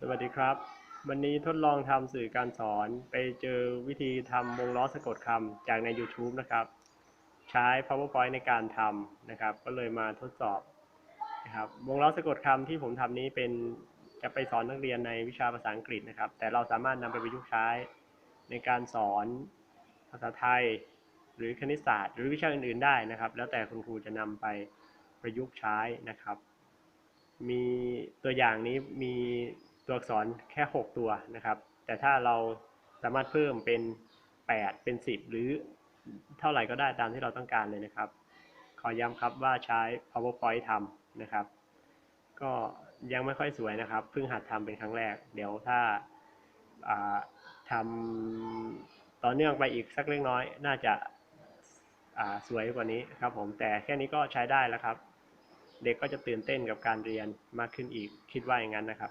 สวัสดีครับ วันนี้ทดลองทำสื่อการสอนไปเจอวิธีทำวงล้อสะกดคำจากใน YouTube นะครับ ใช้ PowerPoint ในการทำนะครับ ก็เลยมาทดสอบนะครับวงล้อสะกดคำที่ผมทำนี้เป็นจะไปสอนนักเรียนในวิชาภาษาอังกฤษนะครับ แต่เราสามารถนำไปประยุกต์ใช้ในการสอนภาษาไทย หรือคณิตศาสตร์ หรือวิชาอื่นๆได้นะครับ แล้วแต่คุณครูจะนำไปประยุกต์ใช้นะครับ มีตัวอย่างนี้มี ตัวอักษรแค่ 6 ตัวนะครับ แต่ถ้าเราสามารถเพิ่มเป็น 8 เป็น 10 หรือเท่าไหร่ก็ได้ตามที่เราต้องการเลยนะครับ ขอย้ำครับว่าใช้ PowerPoint ทำนะครับ ก็ยังไม่ค่อยสวยนะครับ เพิ่งหัดทำเป็นครั้งแรก เดี๋ยวถ้าาทำต่อเนื่องไปอีกสักเล็กน้อย น่าจะาสวยกว่านี้ครับผม แต่แค่นี้ก็ใช้ได้แล้วครับ เด็กก็จะตื่นเต้นกับการเรียนมากขึ้นอีก คิดว่าอย่างนั้นนะครับ